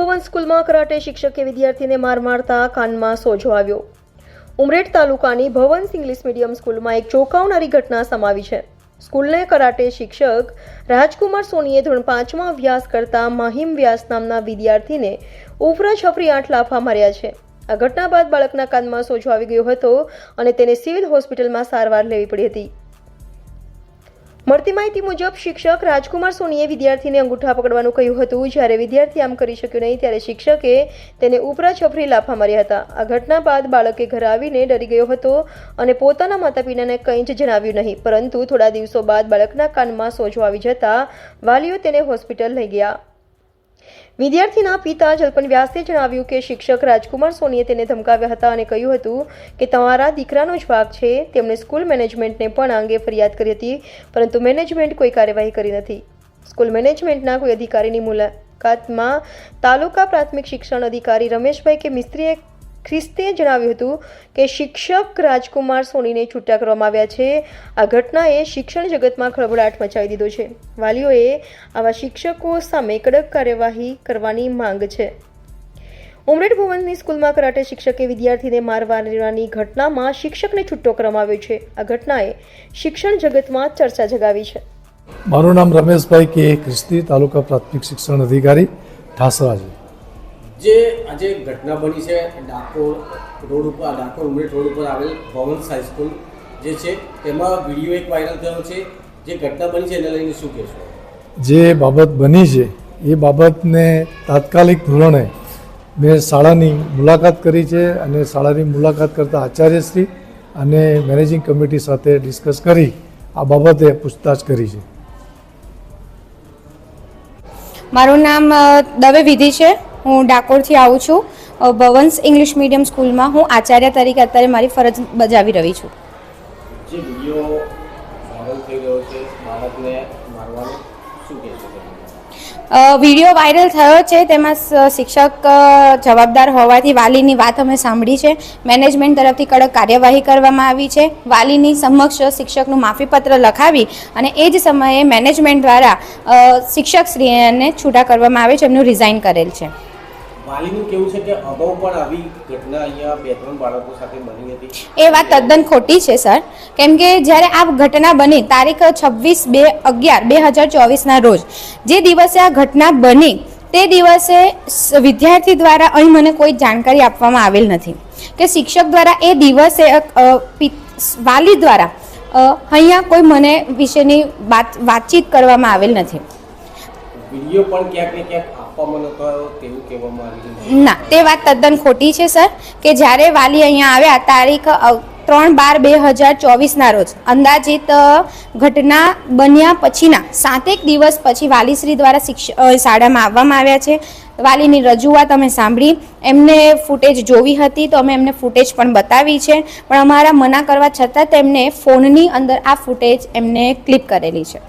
ભવન સ્કૂલમાં કરાટે શિક્ષકે વિદ્યાર્થીને માર મારતા કાનમાં સોજો આવ્યો. ઉમરેઠ તાલુકાની ભવન્સ ઇંગ્લિશ મીડિયમ સ્કૂલમાં એક ચોંકાવનારી ઘટના સમાવી છે. સ્કૂલને કરાટે શિક્ષક રાજકુમાર સોનીએ ધોરણ પાંચમાં અભ્યાસ કરતા માહિમ વ્યાસ નામના વિદ્યાર્થીને ઉફરા છફરી આઠ લાફા માર્યા છે. આ ઘટના બાદ બાળકના કાનમાં સોજો આવી ગયો હતો અને તેને સિવિલ હોસ્પિટલમાં સારવાર લેવી પડી હતી. મળતી માહિતી મુજબ શિક્ષક રાજકુમાર સોનીએ વિદ્યાર્થીને અંગૂઠા પકડવાનું કહ્યું હતું. જ્યારે વિદ્યાર્થી આમ કરી શક્યો નહીં, ત્યારે શિક્ષકે તેને ઉપરા છફરી લાફા માર્યા હતા. આ ઘટના બાદ બાળકે ઘરે આવીને ડરી ગયો હતો અને પોતાના માતા પિતાને કંઈ જ જણાવ્યું નહીં. પરંતુ થોડા દિવસો બાદ બાળકના કાનમાં સોજો આવી જતા વાલીઓ તેને હોસ્પિટલ લઈ ગયા. વિદ્યાર્થીના પિતા જલ્પન વ્યાસે જણાવ્યું કે શિક્ષક રાજકુમાર સોનીએ તેને ધમકાવ્યા હતા અને કહ્યું હતું કે તમારા દીકરાનો જ ભાગ છે. તેમણે સ્કૂલ મેનેજમેન્ટને પણ આ અંગે ફરિયાદ કરી હતી, પરંતુ મેનેજમેન્ટ કોઈ કાર્યવાહી કરી નથી. સ્કૂલ મેનેજમેન્ટના કોઈ અધિકારીની મુલાકાતમાં તાલુકા પ્રાથમિક શિક્ષણ અધિકારી રમેશભાઈ કે મિસ્ત્રીએ ખ્રિસ્તે જણાવ્યું હતું કે શિક્ષક રાજકુમાર સોનીને છૂટા કરવામાં આવ્યા છે. આ ઘટનાએ શિક્ષણ જગતમાં ખળભળાટ મચાવી દીધો છે. વાલીઓએ આવા શિક્ષકો સામે કડક કાર્યવાહી કરવાની માંગ છે. ઉમરેઠ ભુવનની સ્કૂલમાં કરાટે શિક્ષકે વિદ્યાર્થીને મારવાની ઘટનામાં શિક્ષકને છૂટો કરવામાં આવ્યો છે. આ ઘટનાએ શિક્ષણ જગતમાં ચર્ચા જગાવી છે. મારું નામ રમેશભાઈ કે ખ્રિસ્તી તાલુકા પ્રાથમિક શિક્ષણ અધિકારી ઠાસરા જે આજે ઘટના બની છે ડાકોર રોડ ઉપર ડાકોર ઉમરેઠ રોડ ઉપર આવેલ ભવન્સ હાઈસ્કૂલ જે છે તેમાં વીડિયો એક વાયરલ થયો છે. જે ઘટના બની છે એને લઈને શું કહેશો? જે બાબત બની છે એ બાબતને તાત્કાલિક ધોરણે મેં શાળાની મુલાકાત કરી છે અને શાળાની મુલાકાત કરતા આચાર્યશ્રી અને મેનેજિંગ કમિટી સાથે ડિસ્કસ કરી આ બાબતે પૂછતાછ કરી છે. મારું નામ દવે વિધિ છે. હું ડાકોરથી આવું છું. ભવન્સ ઇંગ્લિશ મીડિયમ સ્કૂલમાં હું આચાર્ય તરીકે અત્યારે મારી ફરજ બજાવી રહી છું. વીડિયો વાયરલ થયો છે તેમાં શિક્ષક જવાબદાર હોવાથી વાલીની વાત અમે સાંભળી છે. મેનેજમેન્ટ તરફથી કડક કાર્યવાહી કરવામાં આવી છે. વાલીની સમક્ષ શિક્ષકનું માફીપત્ર લખાવી અને એ જ સમયે મેનેજમેન્ટ દ્વારા અ, શિક્ષકશ્રીને છૂટા કરવામાં આવે છે એમનું રિઝાઇન કરેલ છે. વાલીનું કેવું છે કે અગાઉ પણ આવી ઘટના અહીંયા બે ત્રણ બાળકો સાથે બની હતી? એ વાત તદ્દન ખોટી છે સર. કેમ કે જ્યારે આ ઘટના બની તારીખ છવ્વીસ બે અગિયાર બે હજાર ચોવીસના રોજ જે દિવસે આ ઘટના બની તે દિવસે વિદ્યાર્થી દ્વારા અહીં મને કોઈ જાણકારી આપવામાં આવેલ નથી. કે શિક્ષક દ્વારા એ દિવસે વાલી દ્વારા અહીંયા કોઈ મને વિશેની વાત વાતચીત કરવામાં આવેલ નથી. વીડિયો પણ ક્યાંક ને ક્યાંક ના, તે વાત તદ્દન ખોટી છે, સર, કે જ્યારે વાલી અહીંયા આવ્યા, તારીખ ત્રણ બાર બે હજાર ચોવીસના રોજ અંદાજિત ઘટના બન્યા પછીના સાતેક દિવસ પછી વાલીશ્રી દ્વારા શિક્ષ શાળામાં આવવામાં આવ્યા છે. વાલીની રજૂઆત અમે સાંભળી. એમને ફૂટેજ જોવી હતી, તો અમે એમને ફૂટેજ પણ બતાવી છે. પણ અમારા મના કરવા છતાં તેમને ફોનની અંદર આ ફૂટેજ એમને ક્લિપ કરેલી છે.